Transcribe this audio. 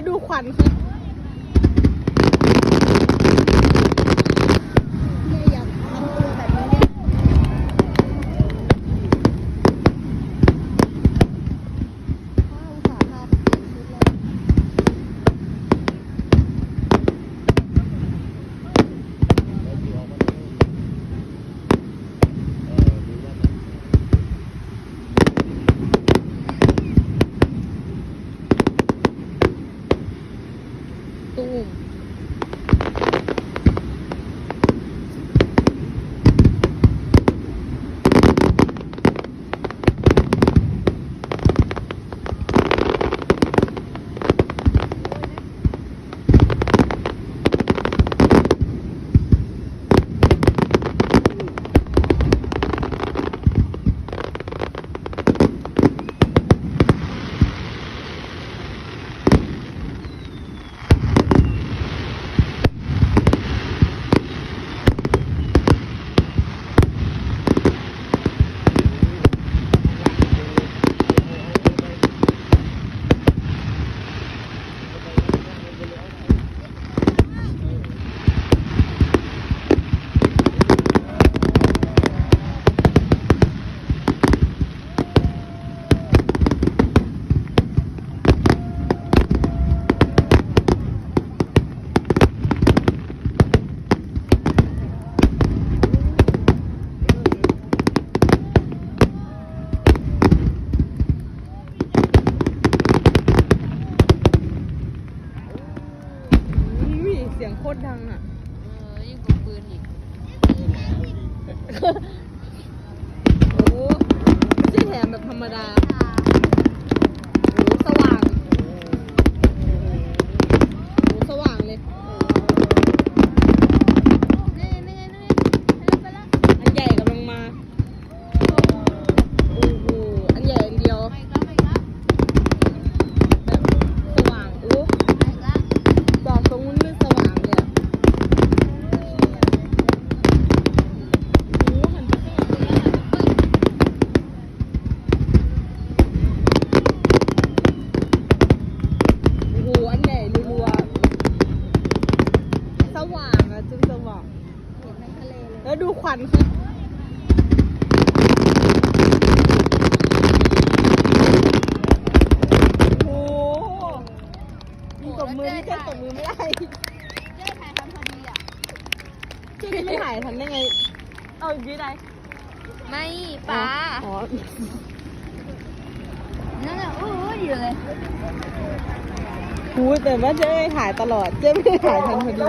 แล้วดูควันคือ ตูมอุ้ ยเสียงโคตรดังอะ เออยิ่งกว่าปืนอีกโอ้ไม่ใช่แถมแบบธรรมดาโอ้สว่างโอ้สว่างเลย นี่นี่นี่นี่ไปแล้ว อันใหญ่กำลังมา โอ้โห อันใหญ่อันเดียว ไปอีกแล้วไปอีกแล้ว แบบสว่างโอ้ ไปอีกแล้ว บอกตรงนู้นไม่สว่างเลยอะโอ้หันไปข้างหลังโอ้โห อันใหญ่รัวๆสว่างอะ จนสว่างเห็นทั้งทะเลเลยแล้วดูควันค่ะโอ้โหมีตบมือที่แค่ตบมือไม่ได้เจ๊ถ่ายทำพอดีอะ ช่วยไม่ถ่ายทันได้ไง เอาอีกทีได้ไม่ป๋าอ๋อนั่นแหละโอ้ยอยู่เลยหูแต่ว่าเจ๊ถ่ายตลอด เจ๊ไม่ได้ถ่ายทันพอดี